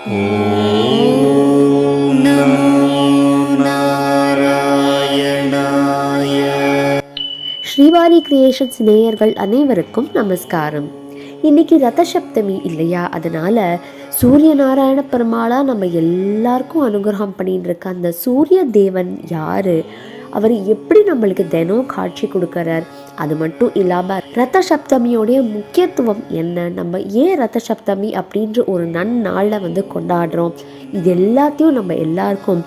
Srivari creations நேயர்கள் அனைவருக்கும் நமஸ்காரம். இன்னைக்கு ரத சப்தமி இல்லையா? அதனால சூரிய நாராயண பெருமாளா நம்ம எல்லாருக்கும் அனுகிரகம் பண்ணிட்டு இருக்க அந்த சூரிய தேவன் யாரு? அவர் எப்படி நம்மளுக்கு தினம் காட்சி கொடுக்கறார்? அது மட்டும் இல்லாமல் ரத்த சப்தமியோடைய முக்கியத்துவம் என்ன? நம்ம ஏன் ரத்த சப்தமி அப்படின்ற ஒரு நன்னாளில் வந்து கொண்டாடுறோம்? இது எல்லாத்தையும் நம்ம எல்லாருக்கும்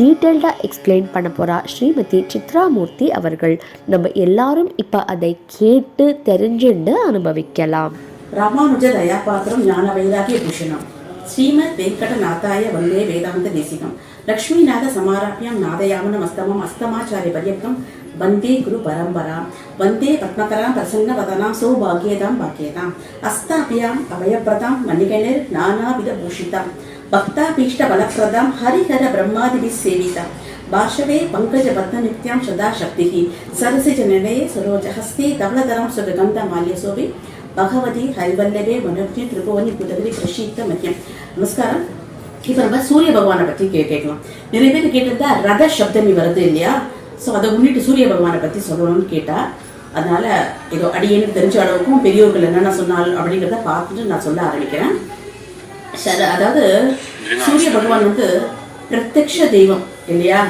டீட்டெயில்டாக எக்ஸ்பிளைன் பண்ண போகிறா ஸ்ரீமதி சித்ராமூர்த்தி அவர்கள். நம்ம எல்லாரும் இப்போ அதை கேட்டு தெரிஞ்சுண்டு அனுபவிக்கலாம். ராமானுஜ தயாபாத்திரம் ஞான வைராகிய பூஷணம். ஸ்ரீமத் வெங்கடநாதாய வந்தே வேதாந்த தேசிகம். லக்ஷ்மிநாத சமாராபியம் நாதயாமனம் அஸ்தமம் அஸ்தமாச்சாரிய பர்யந்தம் வந்தே குரு பரம்பராம் வந்தே பத்மகராம் பிரசன்ன வதனாம் சௌபாகியதாம் பாக்கியதாம் அஸ்தாபியாம் அபயப்பிரதாம் மணிகணிர் நானாவித பூஷிதாம் பக்தாபீஷ்ட பலப்பிரதாம் ஹரிஹர பிரம்மாதிபிஸ் சேவிதாம் பாஷவே பங்கஜ பத்ம நித்யாம் சதா சக்திः சரசிஜ நிலையே சரோஜஹஸ்தே தவளதரம் சுககந்த மால்யசோபி பகவதி ஹரிவல்லவே மனோஜி திரிபுவனி புதகரி பிரஷீத்த மத்தியம் நமஸ்காரம் இப்போ நம்ம சூரிய பகவானை பற்றி கே கேட்கலாம் நிறைய பேர் கேட்டிருந்தா ரத சப்தமி வருது இல்லையா ஸோ அதை முன்னிட்டு சூரிய பகவானை பற்றி சொல்லணும்னு கேட்டா அதனால ஏதோ அடியேன்னு தெரிஞ்ச அளவுக்கும் பெரியோர்கள் என்னென்ன சொன்னால் அப்படிங்கிறத பார்த்துட்டு நான் சொல்ல ஆரம்பிக்கிறேன். சரி அதாவது சூரிய பகவான் வந்து பிரத்யக்ஷ தெய்வம் இல்லையா?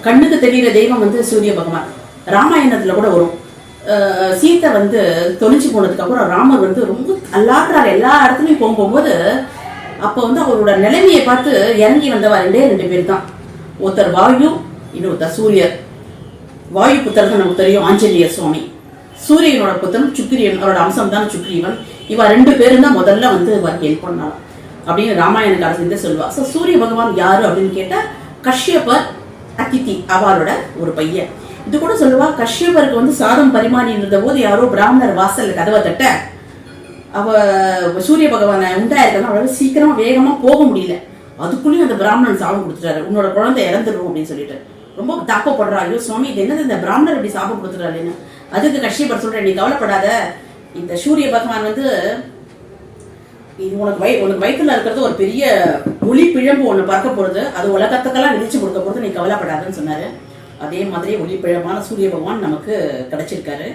கண்ணுக்கு தெரிகிற தெய்வம் வந்து சூரிய பகவான். ராமாயணத்துல கூட வரும். அஹ் சீதை வந்து தொலைஞ்சு போனதுக்கு அப்புறம் ராமர் வந்து ரொம்ப அல்லாடுறாரு எல்லா இடத்துலையும் போகும்போது அப்போ வந்து அவரோட நிலைமையை பார்த்து இறங்கி வந்தவா ரெண்டே ரெண்டு பேர் தான் ஒருத்தர் வாயு இன்னொருத்தர் சூரியர். வாயு புத்தர் நமக்கு தெரியும் ஆஞ்சநேயர் சுவாமி. சூரியனோட புத்தன் சுக்கிரியன் அவரோட அம்சம் தான் சுக்கிரியவன் இவ ரெண்டு பேரும் தான் முதல்ல வந்து இவர் ஹெல்ப் பண்ணாலும் அப்படின்னு ராமாயண காலத்துல சொல்லுவா. ஸோ சூரிய பகவான் யாரு அப்படின்னு கேட்டா கஷ்யபர் அதித்தி அவளோட ஒரு பையன். இது கூட சொல்லுவா கஷ்யபருக்கு வந்து சாதம் பரிமாறி இருந்த போது யாரோ பிராமணர் வாசல் கதவை தட்ட அவ சூரிய பகவானை உண்டாயிருக்கா அவளால சீக்கிரமா வேகமா போக முடியல. அதுக்குள்ளேயும் அந்த பிராமணன் சாபம் கொடுத்துட்டாரு. உன்னோட குழந்தை இறந்துடும் அப்படின்னு சொல்லிட்டு. ரொம்ப தாக்கப்படுறா. ஐயோ சுவாமி இது என்னது இந்த பிராமணர் இப்படி சாபம் கொடுத்துட்டாருன்னு. அதுக்கு கஷ்டப்பட சொல்கிறேன் நீ கவலைப்படாத. இந்த சூரிய பகவான் வந்து இது உனக்கு வய உனக்கு வயிற்றுல இருக்கிறது ஒரு பெரிய ஒளி பிழம்பு ஒன்று பறக்க போகிறது அது உலகத்துக்கெல்லாம் நினைச்சு கொடுக்க போகிறது நீ கவலைப்படாதுன்னு சொன்னார். அதே மாதிரி ஒளி பிழம்பான சூரிய பகவான் நமக்கு கிடைச்சிருக்காரு.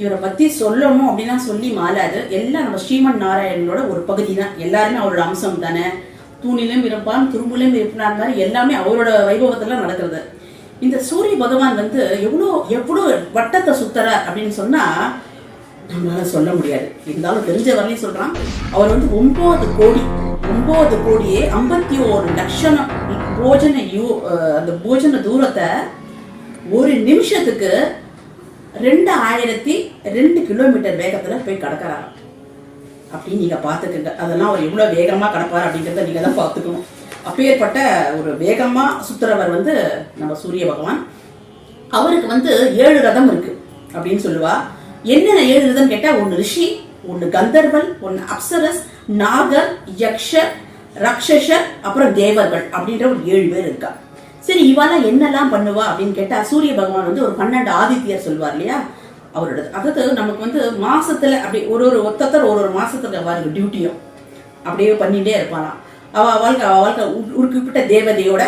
இவரை பற்றி சொல்லணும் அப்படின்னா சொல்லி மாலாது எல்லாம் நம்ம ஸ்ரீமன் நாராயணனோட ஒரு பகுதி தான். எல்லாருமே அவரோட அம்சம் தானே. தூணிலும் இருப்பான் துரும்புலையும் இருப்பான் மாதிரி எல்லாமே அவரோட வைபவத்தெல்லாம் நடக்கிறது. இந்த சூரிய பகவான் வந்து எவ்வளோ எவ்வளோ வட்டத்தை சுத்துறார் அப்படின்னு சொன்னா நம்மளால சொல்ல முடியாது. இருந்தாலும் தெரிஞ்ச வரலையும் சொல்றான். அவர் வந்து ஒன்பது கோடி ஒன்பது கோடியே ஐம்பத்தி ஒரு லட்சம் போஜன யூ அந்த போஜன தூரத்தை ஒரு நிமிஷத்துக்கு ரெண்டு ஆயிரத்தி ரெண்டு கிலோமீட்டர் வேகத்துல போய் கடக்கறாங்க அப்படின்னு நீங்க பாத்துக்கங்க அதெல்லாம் அவர் எவ்வளவு வேகமா கடப்பார் அப்படிங்கிறத நீங்க தான் பார்த்துக்கணும். அப்பேற்பட்ட ஒரு வேகமாக சுற்றுறவர் வந்து நம்ம சூரிய பகவான். அவருக்கு வந்து ஏழு ரதம் இருக்கு அப்படின்னு சொல்லுவா. என்னென்ன ஏழு ரதம் கேட்டால் ஒன்று ரிஷி ஒன்று கந்தர்வல் ஒன்று அப்சரஸ் நாகர் யக்ஷர் ரக்ஷஷர் அப்புறம் தேவர்கள் அப்படின்ற ஒரு ஏழு பேர் இருக்கா. சரி இவாலாம் என்னெல்லாம் பண்ணுவா அப்படின்னு கேட்டால் சூரிய பகவான் வந்து ஒரு பன்னெண்டு ஆதித்யர் சொல்வார் இல்லையா? அவரோட அதாவது நமக்கு வந்து மாசத்துல அப்படி ஒரு ஒரு ஒத்தத்தர் ஒரு ஒரு மாசத்துல அவருக்கு டியூட்டியும் அப்படியே பண்ணிட்டே இருப்பாராம் அவள் வாழ்க்கை அவள் வாழ்க்கை ஒரு- குறிப்பிட்ட தேவதையோட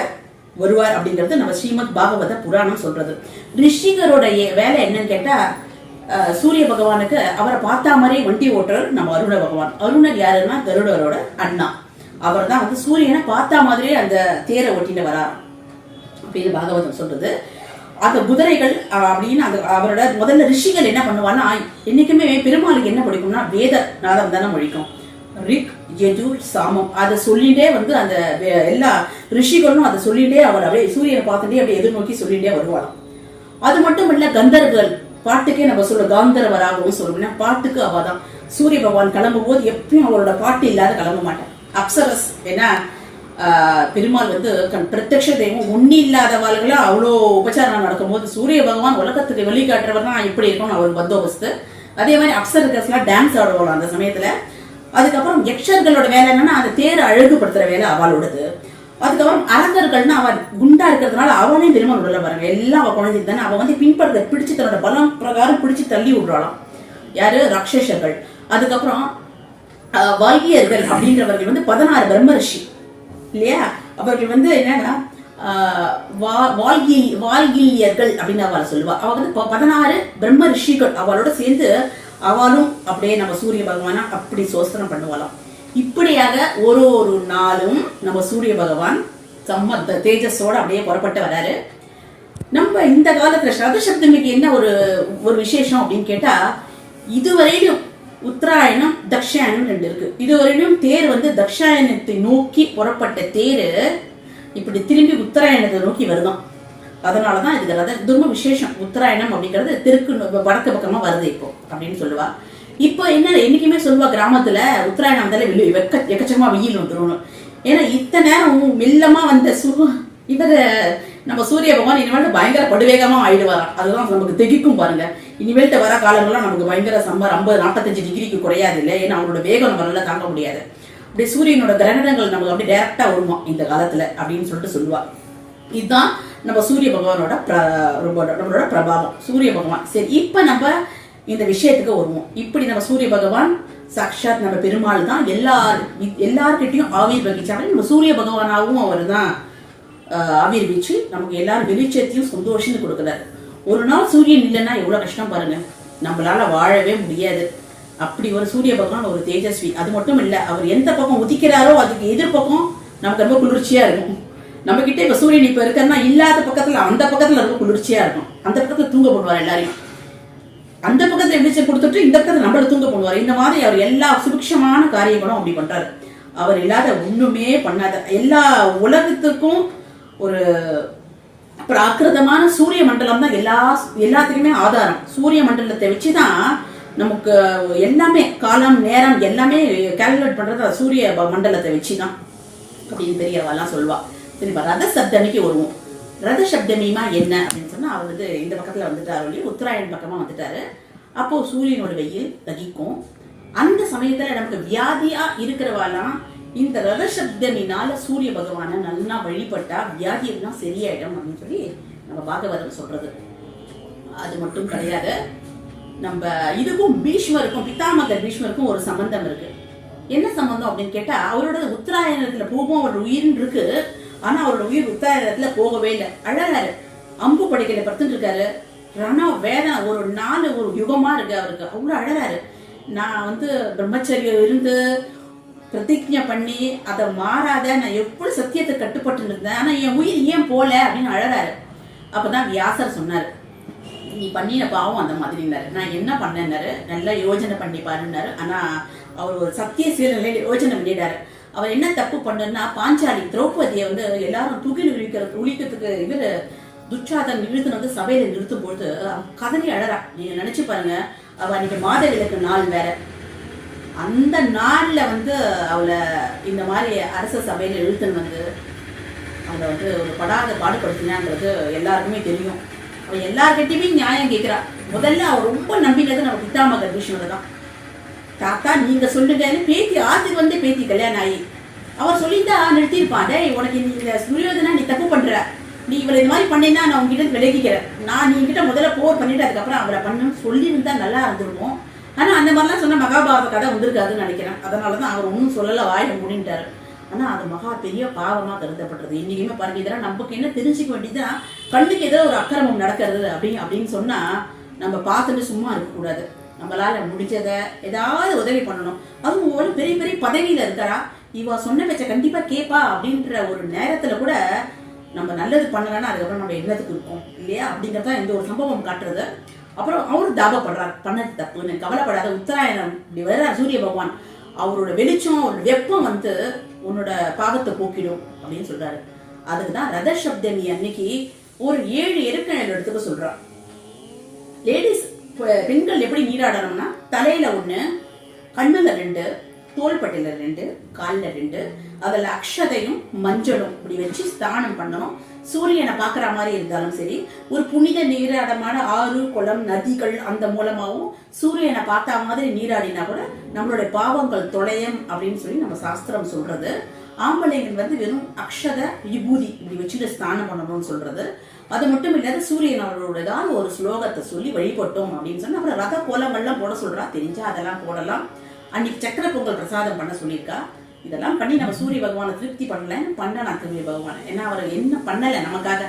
வருவார் அப்படிங்கிறது நம்ம ஸ்ரீமத் பாகவத புராணம் சொல்றது. ரிஷிகரோட வேலை என்னன்னு கேட்டா சூரிய பகவானுக்கு அவரை பார்த்தா மாதிரி வண்டி ஓட்டுறவர் நம்ம அருண பகவான். அருணர் யாருன்னா கருடரோட அண்ணா. அவர் தான் வந்து சூரியனை பார்த்தா மாதிரியே அந்த தேரை ஒட்டிட்டு வரார். அப்படின்னு பாகவதம் சொல்றது. அந்த குதிரைகள் அப்படின்னு அந்த அவரோட முதல்ல ரிஷிகள் என்ன பண்ணுவான்னா என்னைக்குமே பெருமாளுக்கு என்ன பிடிக்கும்னா வேத நாதம் தானே மொழிக்கும். ரிக் யஜுர் சாமம். அதை சொல்லிட்டே வந்து அந்த எல்லா ரிஷிகளும் அதை சொல்லிட்டே அவர் அப்படியே சூரியனை பார்த்துட்டே அப்படியே எதிர்நோக்கி சொல்லிட்டே வருவாளாம். அது மட்டும் இல்ல கந்தர்கள் பாட்டுக்கே நம்ம சொல்ல காந்தரவராகவும் சொல்லணும்னா பாட்டுக்கு அவ தான். சூரிய பகவான் கிளம்பும் போது எப்பயும் அவரோட பாட்டு இல்லாத கிளம்ப மாட்டேன். அப்சரஸ் ஏன்னா பெருமாள் வந்து கண் பிரத்யக்ஷ தெய்வம் ஒண்ணி இல்லாதவாள்களா அவ்வளோ உபச்சாரம் நடக்கும்போது சூரிய பகவான் உலகத்துக்கு வெளிக்காட்டுறவர் தான் இப்படி இருக்கணும் அவர் பந்தோபஸ்து. அதே மாதிரி அப்சரஸ்லாம் டான்ஸ் ஆடுவாங்க அந்த சமயத்துல. அதுக்கப்புறம் யக்ஷர்களோட வேலை என்னன்னா அந்த தேரை அழகுபடுத்துற வேலை அவளோடது. அதுக்கப்புறம் அரங்கர்கள்னா அவன் குண்டா இருக்கிறதுனால அவனே பெருமாள் உள்ள பாருங்க. எல்லாம் அவ குழந்தை தானே. அவன் வந்து பின்படுத்த பிடிச்சு தன்னோட பலம் பிரகாரம் பிடிச்சு தள்ளி விடுறாளாம். யாரு? ராட்சசர்கள். அதுக்கப்புறம் வைகியர்கள் வால்கியர்கள் வந்து பதினாறு பிரம்மரிஷி இல்லையா? அவர்கள் வந்து என்னன்னா ஆஹ், வா- அப்படின்னு அவளை சொல்லுவா. அவ வந்து ப- பதினாறு பிரம்ம ரிஷிகள் அவளோட சேர்ந்து அவளும் அப்படியே நம்ம சூரிய பகவானை அப்படி சோஸ்திரம் பண்ணுவாளாம். இப்படியாக ஒரு ஒரு நாளும் நம்ம சூரிய பகவான் செம்ம தேஜஸோட அப்படியே புறப்பட்டு வராரு. நம்ம இந்த காலத்துல சதசப்தமிக்கு என்ன ஒரு ஒரு விசேஷம் அப்படின்னு கேட்டா இதுவரையிலும் உத்தராயணம் தக்ஷாயணம் ரெண்டு இருக்கு. இதுவரையிலும் தேர் வந்து தக்ஷாயணத்தை நோக்கி புறப்பட்ட தேர் இப்படி திரும்பி உத்தராயணத்தை நோக்கி அதனால தான் இதுக்கு ரத இது ரொம்ப விசேஷம் உத்தராயணம் அப்படிங்கிறது தெற்கு வடக்கு பக்கமாக வருது இப்போ அப்படின்னு சொல்லுவா. இப்போ என்ன என்றைக்குமே சொல்லுவா கிராமத்தில் உத்தராயணம் வந்தாலே வெள்ளி வெக்க எக்கச்சக்கமாக வெயில் வந்துடும் ஏன்னா இத்தனை நேரம் மெல்லமாக வந்த சூ இவர் நம்ம சூரிய பகவான் இனிமேல் பயங்கர படுவேகமா ஆயிடுவாராம் அதுதான் நமக்கு திகைக்கும் பாருங்க. இனிமேல்ட்ட வர காலங்கள்லாம் நமக்கு பயங்கர சம்மர் ஐம்பது நாற்பத்தஞ்சு டிகிரிக்கு குறையாது இல்லை ஏன்னா அவங்களோட வேகம் நம்மளால தாங்க முடியாது. அப்படியே சூரியனோட கிரகணங்கள் நமக்கு அப்படியே டைரக்டா வருமா இந்த காலத்துல அப்படின்னு சொல்லிட்டு சொல்லுவா. இதுதான் நம்ம சூரிய பகவானோட பிர- நம்மளோட நம்மளோட பிரபாவம் சூரிய பகவான். சரி இப்போ நம்ம இந்த விஷயத்துக்கு வருவோம். இப்படி நம்ம சூரிய பகவான் சாக்ஷாத் நம்ம பெருமாள் தான். எல்லார் எல்லார்கிட்டையும் ஆவிர் நம்ம சூரிய பகவானாகவும் அவர் தான் ஆவிர் வீச்சு நமக்கு எல்லாரும் வெளிச்சத்தையும் சந்தோஷம் கொடுக்குறாரு. ஒரு நாள் சூரியன் இல்லைன்னா எவ்வளோ கஷ்டம் பாருங்க. நம்மளால வாழவே முடியாது. அப்படி ஒரு சூரிய பகவான் ஒரு தேஜஸ்வி. அது மட்டும் இல்லை அவர் எந்த பக்கம் உதிக்கிறாரோ அதுக்கு எதிர்பக்கம் நமக்கு ரொம்ப குளிர்ச்சியா இருக்கும். நம்ம கிட்ட இப்ப சூரியன் இப்ப இருக்கன்னா இல்லாத பக்கத்துல அந்த பக்கத்துல ரொம்ப குளிர்ச்சியா இருக்கும். அந்த பக்கத்துல தூங்க போடுவார் எல்லாரையும். அந்த பக்கத்துல வெளிச்சம் கொடுத்துட்டு இந்த பக்கத்துல நம்மள தூங்க போடுவார். இந்த மாதிரி அவர் எல்லா சுபிக்ஷமான காரியங்களும் அப்படி பண்றாரு. அவர் இல்லாத ஒண்ணுமே பண்ணாத எல்லா உலகத்துக்கும் ஒரு பிராகிருதமான சூரிய மண்டலம் தான் எல்லா எல்லாத்துக்குமே ஆதாரம். சூரிய மண்டலத்தை வச்சுதான் நமக்கு எல்லாமே காலம் நேரம் எல்லாமே கால்குலேட் பண்றது சூரிய மண்டலத்தை மண்டலத்தை வச்சுதான். அப்படின்னு பெரியவாலாம் சொல்லுவா. சரிப்பா ரத சப்தமிக்கு வருவோம். ரத சப்தமிமா என்ன அப்படின்னு சொன்னால் அவர் வந்து இந்த பக்கத்தில் வந்துட்டார் ஒழிய உத்தராயண் பக்கமாக வந்துட்டாரு. அப்போது சூரியனோட வெயில் தகிக்கும். அந்த சமயத்தில் நமக்கு வியாதியாக இருக்கிறவாலாம் இந்த ரத சப்தமினால சூரிய பகவானை நல்லா வழிபட்டா வியாதி எல்லாம் சரியாயிடும் அப்படின்னு சொல்லி நம்ம பாகவதம் சொல்றது. அது மட்டும் கிடையாது. நம்ம இதுக்கும் பீஷ்மருக்கும் பித்தாமகர் பீஷ்மருக்கும் ஒரு சம்பந்தம் இருக்கு. என்ன சம்பந்தம் அப்படின்னு கேட்டா அவரோட உத்தராயணத்துல போகும் அவர் உயிர்னு இருக்கு. ஆனா அவரோட உயிர் உத்தராயணத்துல போகவே இல்லை. அழகாரு. அம்பு படைக்கல படுத்துட்டு இருக்காரு. ரண வேதனை ஒரு நாலு ஒரு யுகமா இருக்கு அவருக்கு. அவ்வளவு அழகாரு. நான் வந்து பிரம்மச்சரியம் இருந்து பிரதிஜை பண்ணி அதை மாறாத நான் எப்படி சத்தியத்தை கட்டுப்பட்டு இருந்தேன். ஆனா என் உயிர் ஏன் போல அப்படின்னு அழகாரு. அப்பதான் வியாசர் சொன்னாரு. நீ பண்ணின பாவம் அந்த மாதிரினாரு நான் என்ன பண்ணேன்னாரு? நல்லா யோஜனை பண்ணி பாருன்னாரு. ஆனா அவர் ஒரு சத்திய சீரநிலையில் யோஜனை பண்ணிட்டாரு. அவர் என்ன தப்பு பண்ணனா பாஞ்சாலி திரௌபதியை வந்து எல்லாரும் தூக்கி விழிக்கிற உழிக்கிறதுக்கு இவர் துச்சாதன் இழுத்துன்னு வந்து சபையில நிறுத்தும் பொழுது கதறி அழறா. நீங்க நினைச்சு பாருங்க அவ அன்னைக்கு மாத விளக்கு நாள் வேற. அந்த நாள்ல வந்து அவளை இந்த மாதிரி அரச சபையில இழுத்துன்னு வந்து அவளை வந்து ஒரு படாத பாடுபடுத்தினாங்கிறது எல்லாருக்குமே தெரியும். அவள் எல்லார்கிட்டையுமே நியாயம் கேட்கிறா. முதல்ல அவள் ரொம்ப நம்பினது நம்ம பித்தாமகர் விஷயம் தான். தாத்தா நீங்க சொல்லுங்கன்னு பேத்தி ஆத்துக்கு வந்து பேத்தி கல்யாணம் ஆகி அவர் சொல்லியிருந்தா நிறுத்தியிருப்பான். டேய் உனக்கு நீ இந்த துரியோதனா நீ தப்பு பண்ற. நீ இவளை இந்த மாதிரி பண்ணினா நான் உங்ககிட்ட விலகிக்கிறேன். நான் நீ கிட்ட முதல்ல போர் பண்ணிட்டு அதுக்கப்புறம் அவரை பண்ணுன்னு சொல்லியிருந்தா நல்லா இருந்திருக்கும். ஆனா அந்த மாதிரிலாம் சொன்ன மகாபாரத கதை வந்திருக்காதுன்னு நினைக்கிறேன். அதனால தான் அவர் ஒன்றும் சொல்லல வாயில முடின்ட்டாரு. ஆனா அது மகா பெரிய பாவமா கருதப்படுறது இன்னைக்குமே பாருங்க இதெல்லாம் நமக்கு என்ன தெரிஞ்சுக்க வேண்டியதுன்னா கண்ணுக்கு ஏதோ ஒரு அக்கிரமம் நடக்கிறது அப்படின்னு அப்படின்னு சொன்னா நம்ம பார்த்துட்டு சும்மா இருக்கக்கூடாது. நம்மளால முடிஞ்சதை ஏதாவது உதவி பண்ணணும். அதுவும் ஒரு பெரிய பெரிய பதவியில இருக்கிறா இவ சொன்ன பேச்ச கண்டிப்பா கேட்பா அப்படின்ற ஒரு நேரத்துல கூட நம்ம நல்லது பண்ணலன்னா அதுக்கப்புறம் நம்ம என்னத்துக்கு இருக்கோம்? இல்லையா? அப்படிங்கறத இந்த ஒரு சம்பவம் காட்டுறது. அப்புறம் அவரு தாபப்படுறார். பண்ணது தப்புன்னு. கவலைப்படாத. உத்தராயணம். இப்படி வர சூரிய பகவான். அவரோட வெளிச்சம் அவரோட வெப்பம் வந்து உன்னோட பாகத்தை போக்கிடும் அப்படின்னு சொல்றாரு. அதுக்கு தான் ரத சப்தமி அன்னைக்கு ஒரு ஏழு எருக்கணைகள் எடுத்துக்க சொல்றான். லேடிஸ் பெண்கள் எப்படி நீராடணும்னா தலையில ஒண்ணு கண்ணுல ரெண்டு தோள்பட்டையில ரெண்டு காலில் ரெண்டு அதில் அக்ஷதையும் மஞ்சளும் இப்படி வச்சு ஸ்தானம் பண்ணணும். சூரியனை பார்க்குற மாதிரி இருந்தாலும் சரி ஒரு புனித நீராடமான ஆறு குளம் நதிகள் அந்த மூலமாகவும் சூரியனை பார்த்த மாதிரி நீராடினா கூட நம்மளுடைய பாவங்கள் தொலையம் அப்படின்னு சொல்லி நம்ம சாஸ்திரம் சொல்கிறது ஆம்பளைங்கள் வந்து வெறும் அக்ஷத விபூதி இப்படி வச்சுட்டு ஸ்நானம் பண்ணணும்னு சொல்றது. அது மட்டும் இல்லாத சூரியன் அவர்களோட ஏதாவது ஒரு ஸ்லோகத்தை சொல்லி வழிபட்டோம் அப்படின்னு சொன்னா அப்புறம் ரத கோலங்கள்லாம் போட சொல்றா தெரிஞ்சா அதெல்லாம் போடலாம். அன்னைக்கு சக்கர பொங்கல் பிரசாதம் பண்ண சொல்லியிருக்கா. இதெல்லாம் பண்ணி நம்ம சூரிய பகவானை திருப்தி பண்ணல. பண்ணலாம் சூரிய பகவானை. ஏன்னா அவர் என்ன பண்ணலை நமக்காக.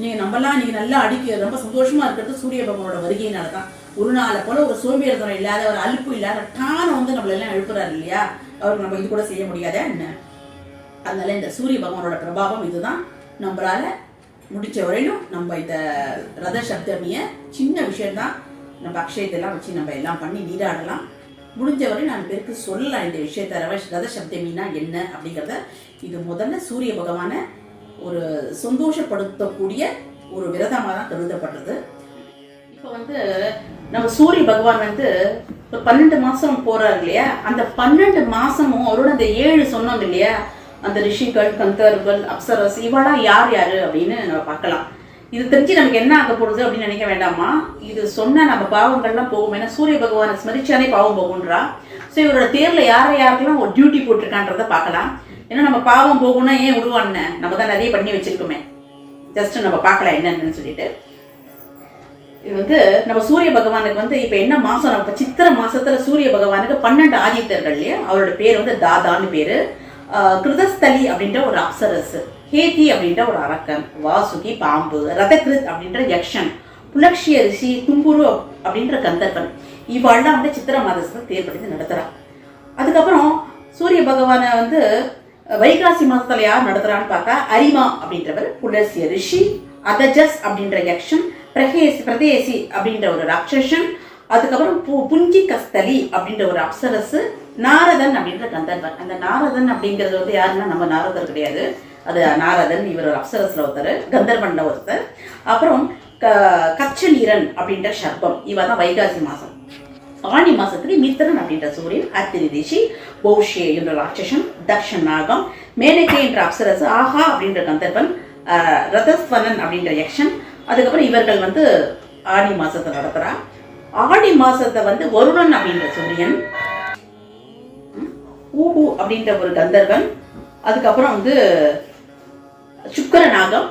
நீங்க நம்மலாம் நீங்க நல்லா அடிக்க ரொம்ப சந்தோஷமா இருக்கிறது சூரிய பகவானோட வருகையினால தான். ஒரு நாளை போல ஒரு சோம்பேறித்தனம் இல்லாத ஒரு அலுப்பு இல்லாத டான வந்து நம்மள எல்லாம் எழுப்புறாரு இல்லையா? அவருக்கு நம்ம இது கூட செய்ய முடியாத என்ன? அதனால இந்த சூரிய பகவானோட பிரபாவம் இதுதான். நம்மளால முடிச்ச வரையிலும் நம்ம இந்த ரத சப்தமிய சின்ன விஷயம்தான். நம்ம அக்ஷயத்தெல்லாம் வச்சு நம்ம எல்லாம் பண்ணி நீராடலாம். முடிஞ்ச வரை நான் பேருக்கு சொல்லலாம் இந்த விஷயத்த ரவ ரத சப்தமினா என்ன அப்படிங்கிறத. இது முதல்ல சூரிய பகவானை ஒரு சந்தோஷப்படுத்தக்கூடிய ஒரு விரதமாக தான் கருதப்படுறது. இப்போ வந்து நம்ம சூரிய பகவான் வந்து இப்போ பன்னெண்டு மாதம் போகிறார் இல்லையா? அந்த பன்னெண்டு மாதமும் அவரோட அந்த ஏழு சொன்னோம் இல்லையா? அந்த ரிஷிகள் கந்தர்கள் அப்சரஸ் இவெல்லாம் யார் யார் அப்படின்னு நம்ம பார்க்கலாம். இது தெரிஞ்சு நமக்கு என்ன ஆக போகுது அப்படின்னு நினைக்க வேண்டாமா? இது சொன்னால் நம்ம பாவங்கள்லாம் போகும். ஏன்னா சூரிய பகவானை ஸ்மரிச்சானே பாவம் போகுன்றா ஸோ இவரோட தேரில் யாரை யாருக்கெல்லாம் ஒரு டியூட்டி போட்டிருக்கான்றதை பார்க்கலாம். ஏன்னா நம்ம பாவம் போகும்னா ஏன் விடுவான்னு நம்ம தான் நிறைய பண்ணி வச்சிருக்கோமே. ஜஸ்ட் நம்ம பார்க்கலாம் என்னன்னு சொல்லிட்டு. இது வந்து நம்ம சூரிய பகவானுக்கு வந்து இப்போ என்ன மாதம் நம்ம சித்திர சித்திரை சூரிய பகவானுக்கு பன்னெண்டு ஆதித்தர்கள் இல்லையா? அவரோட பேர் வந்து தாதான்னு பேர். கிருதஸ்தலி அப்படின்ற ஒரு அப்சரஸ் ஹேதி அப்படின்ற ஒரு அரக்கன் வாசுகி பாம்பு ரதகிருத் அப்படின்ற யக்ஷன் புலக்ஷிய ரிஷி தும்புரு அப்படின்ற கந்தர்வன் இவாள்லாம் வந்து சித்திரை மாதத்தை தேர்ப்படுத்தி நடத்துகிறான் அதுக்கப்புறம் சூரிய பகவானை வந்து வைகாசி மாதத்தில் யார் நடத்துகிறான்னு பார்த்தா அரிமா அப்படின்றவர் புலசிய ரிஷி அதஜஸ் அப்படின்ற யக்ஷன் பிரகேசி பிரதேசி அப்படின்ற ஒரு ராட்சசன் அதுக்கப்புறம் பு புஞ்சி கஸ்தலி அப்படின்ற ஒரு அப்சரசு நாரதன் அப்படின்ற கந்தர்வன் அந்த நாரதன் அப்படிங்கிறது வந்து யாருன்னா நம்ம நாரதர் கிடையாது. அது நாரதன் இவர் ஒரு ஒருத்தர் கந்தர்வனில் ஒருத்தர். அப்புறம் க கச்சநீரன் அப்படின்ற சர்ப்பம். இவ தான் வைகாசி மாதம் ஆணி மாசத்துல மித்திரன் அப்படின்ற சூரியன் அத்திரி திசி பௌஷ்யே என்ற ராட்சசன் தக்ஷன் நாகம் மேனகே என்ற அப்சரசு ஆஹா அப்படின்ற கந்தர்வன் ரதஸ்வனன் அப்படின்ற யக்ஷன். அதுக்கப்புறம் இவர்கள் வந்து ஆடி மாசத்தை நடத்துறா. ஆடி மாசத்தை வந்து வருணன் அப்படின்ற சூரியன் ஊபு அப்படின்ற ஒரு கந்தர்வன் அதுக்கப்புறம் வந்து சுக்கரநாகம்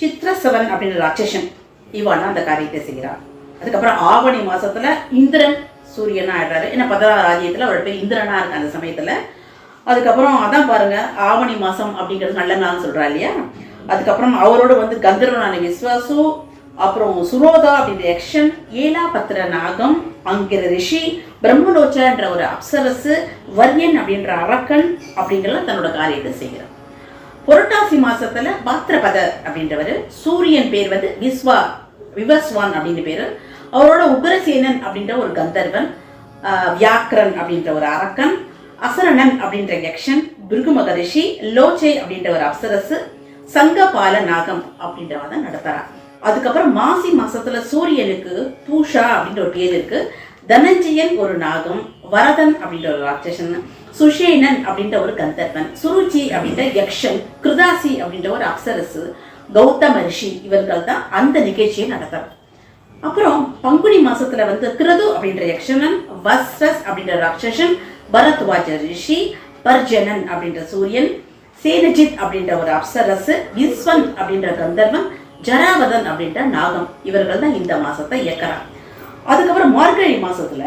சித்திரசவன் அப்படின்ற ராட்சசன் இவன் அந்த காரியத்தை செய்கிறார் அதுக்கப்புறம் ஆவணி மாசத்துல இந்திரன் சூரியனா ஆயிடுறாரு. ஏன்னா பதினாறு ராஜ்யத்துல அவரோட பேர் இந்திரனா இருக்கு அந்த சமயத்துல. அதுக்கப்புறம் அதான் பாருங்க ஆவணி மாசம் அப்படிங்கிறது நல்ல நாள் சொல்றா இல்லையா? அதுக்கப்புறம் அவரோட வந்து கந்தர்வனான விஸ்வாசு அப்புறம் சுரோதா அப்படின்ற யக்ஷன் ஏலாபத்திர நாகம் அங்கிற ரிஷி பிரம்மலோச்சன்ற ஒரு அப்சரசு வர்யன் அப்படின்ற அரக்கன் அப்படிங்கிற தன்னோட காரியத்தை செய்கிறார். புரட்டாசி மாசத்துல பாத்திரபத அப்படின்றவர் சூரியன் பேர் வந்து விஸ்வா விவஸ்வான் அப்படின்னு பேரு. அவரோட உக்ரசேனன் அப்படின்ற ஒரு கந்தர்வன் ஆஹ், வியாக்ரன் அப்படின்ற ஒரு அரக்கன் அசரணன் அப்படின்ற யக்ஷன் பிருகு மகரிஷி லோச்சை அப்படின்ற ஒரு அப்சரசு சங்கபால நாகம் அப்படின்றவன் தான் நடத்துறான் அதுக்கப்புறம் மாசி மாசத்துல சூரியனுக்கு பூஷா அப்படின்ற ஒரு பேர் இருக்கு. தனஞ்சயன் ஒரு நாகம் வரதன் அப்படின்ற ஒரு ராட்சசன் சுஷேனன் அப்படின்ற ஒரு கந்தர்வன் சுருச்சி அப்படின்ற யக்ஷன் கிருதாசி அப்படின்ற ஒரு அப்சரசு கௌதம ரிஷி இவர்கள் தான் அந்த நிகழ்ச்சியை நடத்துறாங்க அப்புறம் பங்குனி மாசத்துல வந்து கிருது அப்படின்ற யக்ஷனன் வஸ்ரஸ் அப்படின்ற ராட்சசன் பரத்வாஜ ரிஷி பர்ஜனன் அப்படின்ற சூரியன் சேனஜித் அப்படின்ற ஒரு அப்சரசு விஸ்வன் அப்படின்ற கந்தர்வன் ஜராவதன் அப்படின்ற நாகம் இவர்கள் தான் இந்த மாசத்தை இயக்கிறாங்க. அதுக்கப்புறம் மார்கழி மாசத்துல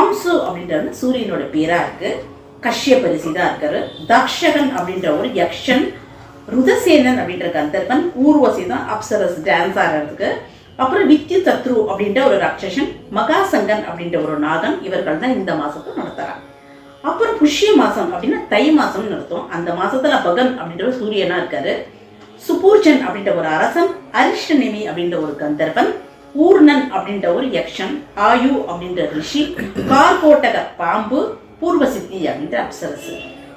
அம்சு அப்படின்றது சூரியனோட பேரா இருக்கு. கஷ்யப ரிஷி தான் இருக்காரு. தக்ஷகன் அப்படின்ற ஒரு யக்ஷன் ருதசேனன் அப்படின்ற கந்தர்வன் ஊர்வசி தான் அப்சரஸ் டான்ஸ் ஆடுறதுக்கு. அப்புறம் வித்யு தத்ரு அப்படின்ற ஒரு ராட்சசன் மகாசங்கன் அப்படின்ற ஒரு நாகன் இவர்கள் தான் இந்த மாசத்தை நடத்துறாங்க. அப்புறம் புஷ்ய மாசம் அப்படின்னா தை மாசம்னு நடத்தும் அந்த மாசத்துல பகன் அப்படின்ற ஒரு சூரியனா இருக்காரு. சுபூர்ஜன் அப்படின்ற ஒரு அரசன் அரிஷ்டநிமி அப்படின்ற ஒரு கந்தர்வன் ஊர்ணன் அப்படின்ற ஒரு யக்ஷன் ஆயு அப்படின்ற ரிஷி கார்கோட்டக பாம்பு பூர்வ சித்தி அப்படின்ற அப்சரசு.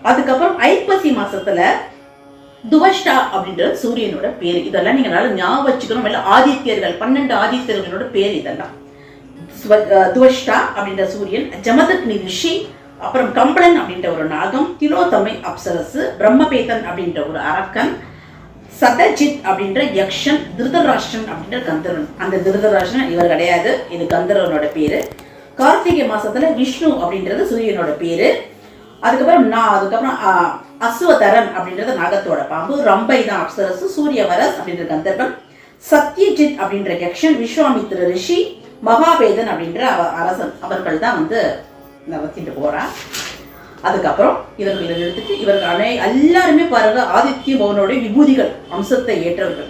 அதுக்கப்புறம் ஐப்பசி மாசத்துல துவஷ்டா அப்படின்ற சூரியனோட பேர். இதெல்லாம் நீங்க நல்லா ஞாபகம் வச்சுக்கணும். இல்ல ஆதித்யர்கள் பன்னெண்டு ஆதித்யர்களோட பேர் இதெல்லாம். துவஷ்டா அப்படின்ற சூரியன் ஜமதக்னி ரிஷி அப்புறம் கம்பளன் அப்படின்ற ஒரு நாகம் திலோத்தமை அப்சரசு பிரம்மபேதன் அப்படின்ற ஒரு அரக்கன் சதஜித் அப்படின்ற யக்ஷன் திருதராஷ்டன் அப்படின்ற கந்தரன் அந்த திருதராஷ்டன் இவர் கிடையாது. இது கந்தர்வனோட பேரு. கார்த்திகை மாசத்துல விஷ்ணு அப்படின்றது சூரியனோட பேரு. அதுக்கப்புறம் நான் அதுக்கப்புறம் ஆ, அசுவதரன் அப்படின்றது நாகத்தோட பாம்பு. ரம்பை தான் அப்சரசு சூரியவரஸ் அப்படின்ற கந்தர்வன். சத்யஜித் அப்படின்ற யக்ஷன் விஸ்வாமித்திர ரிஷி மகாவேதன் அப்படின்ற அவ- அரசன். அவர்கள் தான் வந்து நடத்திட்டு போறா. அதுக்கப்புறம் இவர்கள் இதை எடுத்துட்டு இவர்கள் அனை எல்லாருமே பாருங்க ஆதித்ய பவனுடைய விபூதிகள் அம்சத்தை ஏற்றவர்கள்.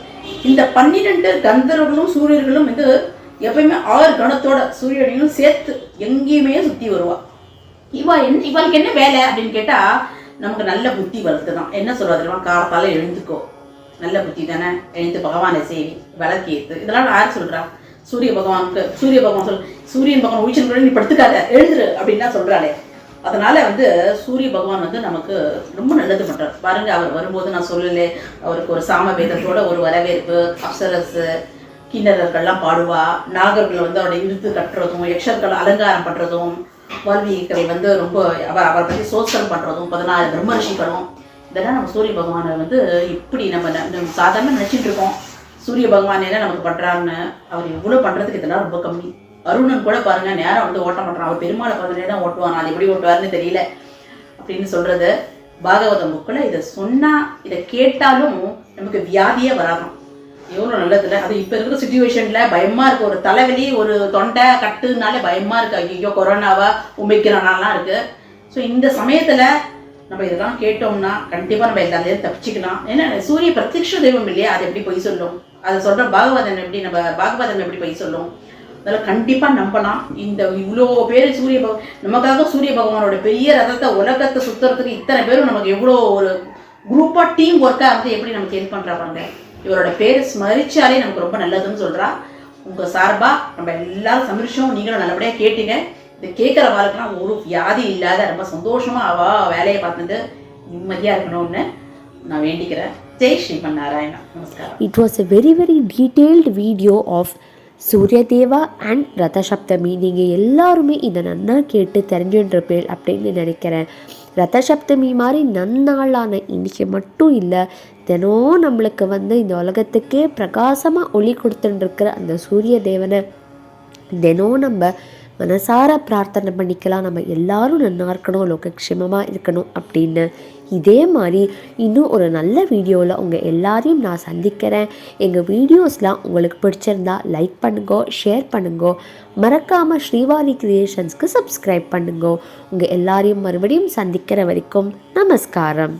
இந்த பன்னிரெண்டு கந்தர்வர்களும் சூரியர்களும் வந்து எப்பயுமே ஆறு கணத்தோட சூரியனையும் சேர்த்து எங்கேயுமே சுத்தி வருவா. இவா என்ன இவளுக்கு என்ன வேலை அப்படின்னு கேட்டா நமக்கு நல்ல புத்தி வளர்த்து தான் என்ன சொல்றது தெரியுமா? காலத்தால எழுந்துக்கோ. நல்ல புத்தி தானே? எழுந்து பகவானை சேவி விளக்கேத்து இதெல்லாம் யார் சொல்றா? சூரிய பகவானுக்கு சூரிய பகவான் சொல் சூரியன் பகவான் உயிச்சன் கூட நீ படுத்துக்காத. எழுந்துரு அப்படின்னா சொல்றாளே. அதனால வந்து சூரிய பகவான் வந்து நமக்கு ரொம்ப நல்லது பண்றார். பாருங்க அவர் வரும்போது நான் சொல்லலே அவருக்கு ஒரு சாம வேதத்தோட ஒரு வரவேற்பு அப்சரசு கிண்ணறர்கள்லாம் பாடுவா. நாகர்கள் வந்து அவருடைய இழுத்து கட்டுறதும் யக்ஷர்கள் அலங்காரம் பண்றதும் வால்மீகிகளை வந்து ரொம்ப அவர் அவரை பற்றி சோசனம் பண்றதும் பதினாறு பிரம்மரிஷிகளும் இதெல்லாம் நம்ம சூரிய பகவானை வந்து இப்படி நம்ம ந- நம்ம சாதாரண நினச்சிட்டு இருக்கோம். சூரிய பகவான் என்ன நமக்கு பண்றாருன்னு அவர் எவ்வளோ பண்றதுக்கு இதெல்லாம் ரொம்ப கம்மி. அருணன் கூட பாருங்க நேரம் வந்து ஓட்ட மாட்டான் அவர் பெருமாளை பார்த்துட்டே தான் ஓட்டுவான். அது எப்படி ஓட்டுவாருன்னு தெரியல. அப்படின்னு சொல்றது பாகவத புக்கில் இதை சொன்னா இதை கேட்டாலும் நமக்கு வியாதியே வராதாம் எவ்வளோ நல்லதுல அது இப்போ இருக்கிற சுச்சுவேஷனில் பயமாக இருக்குது ஒரு தலைவலி ஒரு தொண்டை கட்டுனாலே பயமாக இருக்குது ஐயோ கொரோனாவா? உமைக்கிறானாலாம் இருக்குது ஸோ இந்த சமயத்தில் நம்ம இதெல்லாம் கேட்டோம்னா கண்டிப்பாக நம்ம எல்லாத்தையும் தப்பிச்சுக்கலாம். ஏன்னா சூரிய பிரத்யக்ஷ தெய்வம் இல்லையா? அது எப்படி பொய் சொல்லும்? அதை சொல்கிற பாகவதன் எப்படி நம்ம பாகவதன் எப்படி பொய் சொல்லும்? அதெல்லாம் கண்டிப்பாக நம்பலாம். இந்த இவ்வளோ பேர் சூரிய பக நமக்காக சூரிய பகவானோட பெரிய ரதத்தை உலகத்தை சுத்துறதுக்கு இத்தனை பேரும் நமக்கு எவ்வளோ ஒரு குரூப்பாக டீம் ஒர்க்காக வந்து எப்படி நமக்கு ஹெல்ப் பண்ணுறாங்க இவரோட பேர் ஸ்மரிச்சாலே நமக்கு ரொம்ப நல்லதுன்னு சொல்கிறா உங்கள் சார்பாக நம்ம எல்லாரும் சமரிச்சோம். நீங்களும் நல்லபடியாக கேட்டீங்க. இதை கேட்குற வாழ்க்கெல்லாம் ஒரு வியாதி இல்லாத ரொம்ப சந்தோஷமாக அவ வேலையை பார்த்துட்டு நிம்மதியாக இருக்கணும்னு நான் வேண்டிக்கிறேன். ஜெய் ஸ்ரீமன் நாராயணா. நமஸ்காரம். Was a very very detailed video of Surya Suryadeva and Ratha Saptami. நீங்கள் எல்லாருமே இதை நன்னா கேட்டு தெரிஞ்சுருப்பேன் அப்படின்னு நினைக்கிறேன். ரதசப்தமி மாதிரி நன்னாளான இன்னைக்கு மட்டும் இல்லை தினம் நம்மளுக்கு வந்து இந்த உலகத்துக்கே பிரகாசமாக ஒளி கொடுத்துட்டுருக்கிற அந்த சூரிய தேவனை தினம் நம்ம மனசார பிரார்த்தனை பண்ணிக்கலாம். நம்ம எல்லாரும் நல்லா இருக்கணும் லோகக்ஷேமமாக இருக்கணும் அப்படின்னு. இதே மாதிரி இன்னும் ஒரு நல்ல வீடியோவில் உங்கள் எல்லாரையும் நான் சந்திக்கிறேன். எங்கள் வீடியோஸ்லாம் உங்களுக்கு பிடிச்சிருந்தா லைக் பண்ணுங்கோ ஷேர் பண்ணுங்க. மறக்காமல் ஸ்ரீவாரி கிரியேஷன்ஸ்க்கு சப்ஸ்கிரைப் பண்ணுங்க. உங்கள் எல்லாரையும் மறுபடியும் சந்திக்கிற வரைக்கும் நமஸ்காரம்.